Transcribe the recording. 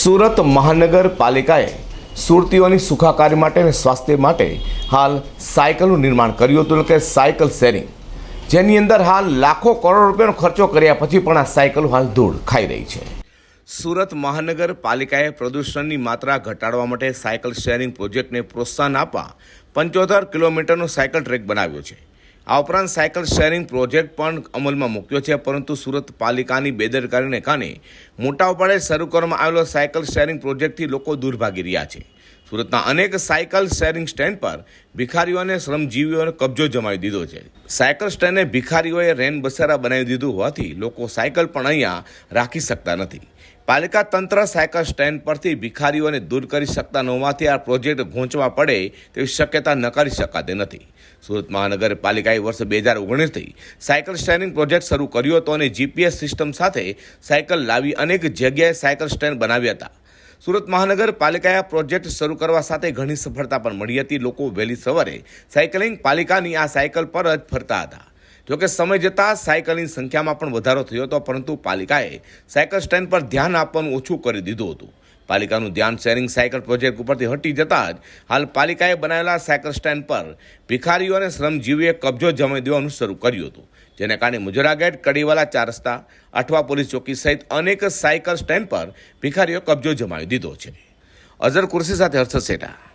સુરત મહાનગરપાલિકાએ સુરતીઓની સુખાકારી માટે અને સ્વાસ્થ્ય માટે હાલ સાયકલનું નિર્માણ કર્યું હતું કે સાયકલ શેરિંગ. જેની અંદર હાલ લાખો કરોડ રૂપિયાનો ખર્ચો કર્યા પછી પણ આ સાયકલ હાલ ધૂળ ખાઈ રહી છે. સુરત મહાનગરપાલિકાએ પ્રદૂષણની માત્રા ઘટાડવા માટે સાયકલ શેરિંગ પ્રોજેક્ટને પ્રોત્સાહન આપવા પંચોતેર કિલોમીટરનો સાયકલ ટ્રેક બનાવ્યો છે. આ ઉપરાંત સાયકલ શેરિંગ પ્રોજેક્ટ પણ અમલમાં મૂક્યો છે, પરંતુ સુરત પાલિકાની બેદરકારીને કારણે મોટા ઉપાડે શરૂ કરવામાં આવેલો સાયકલ શેરિંગ પ્રોજેક્ટથી લોકો દૂર ભાગી રહ્યા છે. સુરતના અનેક સાયકલ શેરિંગ સ્ટેન્ડ પર ભિખારીઓ અને શ્રમજીવીઓને કબજો જમાવી દીધો છે. સાયકલ સ્ટેન્ડને ભિખારીઓએ રેન બસેરા બનાવી દીધું હોવાથી લોકો સાયકલ પણ અહીંયા રાખી શકતા નથી. પાલિકા તંત્ર સાયકલ સ્ટેન્ડ પરથી ભિખારીઓને દૂર કરી શકતા ન હોવાથી આ પ્રોજેક્ટ ઘોંચવા પડે તેવી શક્યતા નકારી શકાતી નથી. સુરત મહાનગરપાલિકાએ વર્ષ બે હજાર ઓગણીસથી સાયકલ સ્ટેન્ડિંગ પ્રોજેક્ટ શરૂ કર્યો હતો અને જીપીએસ સિસ્ટમ સાથે સાયકલ લાવી અનેક જગ્યાએ સાયકલ સ્ટેન્ડ બનાવ્યા હતા. સુરત મહાનગરપાલિકાએ આ પ્રોજેક્ટ શરૂ કરવા સાથે ઘણી સફળતા પણ મળી હતી. લોકો વહેલી સવારે સાયકલિંગ પાલિકાની આ સાયકલ પર જ ફરતા હતા. જોકે સમય જતાં સાયકલની સંખ્યામાં પણ વધારો થયો હતો, પરંતુ પાલિકાએ સાયકલ સ્ટેન્ડ પર ધ્યાન આપવાનું ઓછું કરી દીધું હતું. પાલિકાનું ધ્યાન શેરિંગ સાયકલ પ્રોજેક્ટ ઉપરથી હટી જતાં જ હાલ પાલિકાએ બનાવેલા સાયકલ સ્ટેન્ડ પર ભિખારીઓ અને શ્રમજીવીએ કબજો જમાવી દેવાનું શરૂ કર્યું હતું, જેને કારણે મુજરા ગેટ, કડીવાલા ચાર રસ્તા અઠવા પોલીસ ચોકી સહિત અનેક સાયકલ સ્ટેન્ડ પર ભિખારીઓ કબજો જમાવી દીધો છે. અઝર કુર્સી સાથે હર્ષદ સેઠા.